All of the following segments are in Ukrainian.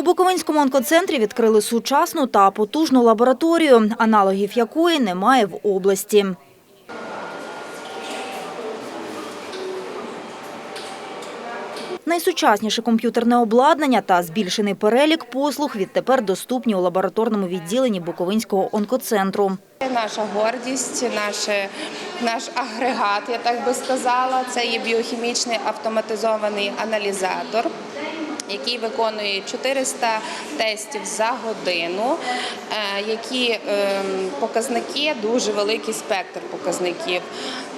У Буковинському онкоцентрі відкрили сучасну та потужну лабораторію, аналогів якої немає в області. Найсучасніше комп'ютерне обладнання та збільшений перелік послуг відтепер доступні у лабораторному відділенні Буковинського онкоцентру. Наша гордість, наше, наш агрегат, я так би сказала, це є біохімічний автоматизований аналізатор, який виконує 400 тестів за годину, е, які ем, показники, дуже великий спектр показників.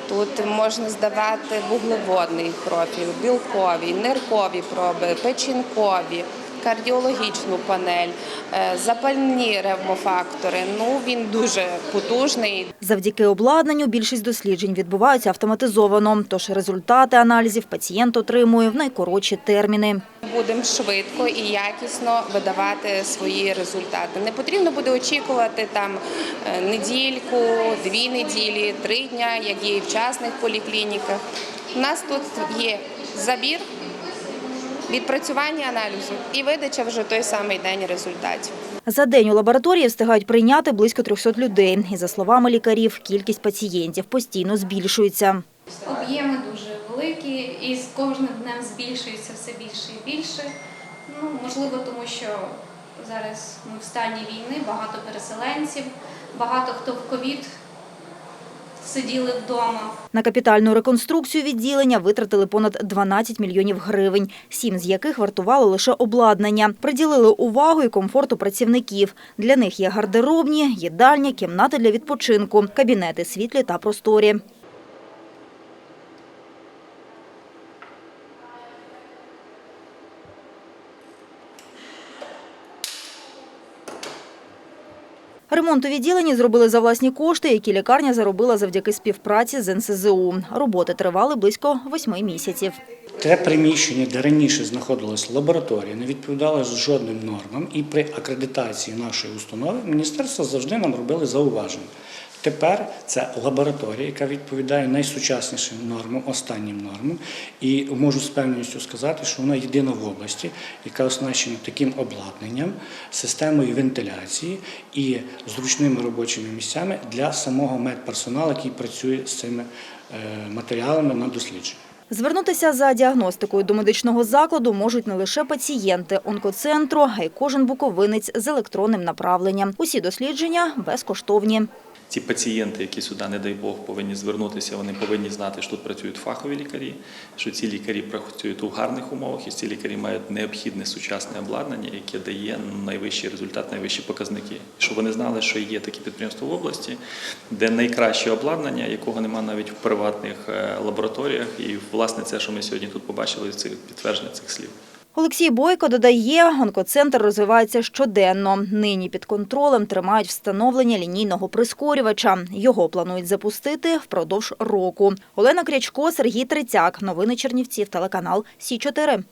Тут можна здавати вуглеводний профіль, білкові, ниркові проби, печінкові, кардіологічну панель, е, запальні ревмофактори. Ну він дуже потужний. Завдяки обладнанню більшість досліджень відбуваються автоматизовано, тож результати аналізів пацієнт отримує в найкоротші терміни. Будемо швидко і якісно видавати свої результати. Не потрібно буде очікувати там е, недільку, дві неділі, три дня, як є і в частних поліклініках. У нас тут є забір, відпрацювання аналізу і видача вже той самий день результатів. За день у лабораторії встигають прийняти близько 300 людей. І за словами лікарів, кількість пацієнтів постійно збільшується. Об'єми дуже великі і з кожним днем збільшується все більше і більше. Ну, можливо, тому що зараз ми в стані війни, багато переселенців, багато хто в ковід сиділи вдома. На капітальну реконструкцію відділення витратили понад 12 мільйонів гривень, сім з яких вартувало лише обладнання. Приділили увагу і комфорту працівників. Для них є гардеробні, їдальня, кімнати для відпочинку, кабінети світлі та просторі. Ремонт у відділенні зробили за власні кошти, які лікарня заробила завдяки співпраці з НСЗУ. Роботи тривали близько восьми місяців. Те приміщення, де раніше знаходилась лабораторія, не відповідало жодним нормам, і при акредитації нашої установи міністерство завжди нам робили зауваження. Тепер це лабораторія, яка відповідає найсучаснішим нормам, останнім нормам, і можу з певністю сказати, що вона єдина в області, яка оснащена таким обладнанням, системою вентиляції і зручними робочими місцями для самого медперсоналу, який працює з цими е, матеріалами на дослідження. Звернутися за діагностикою до медичного закладу можуть не лише пацієнти онкоцентру, а й кожен буковинець з електронним направленням. Усі дослідження безкоштовні. Ті пацієнти, які сюди, не дай Бог, повинні звернутися, вони повинні знати, що тут працюють фахові лікарі, що ці лікарі працюють у гарних умовах, і ці лікарі мають необхідне сучасне обладнання, яке дає найвищий результат, найвищі показники. Щоб вони знали, що є такі підприємства в області, де найкраще обладнання, якого немає навіть в приватних е, лабораторіях. І власне це, що ми сьогодні тут побачили, це підтвердження цих слів. Олексій Бойко додає, онкоцентр розвивається щоденно. Нині під контролем тримають встановлення лінійного прискорювача. Його планують запустити впродовж року. Олена Крячко, Сергій Трицяк. Новини Чернівців, телеканал Сі 4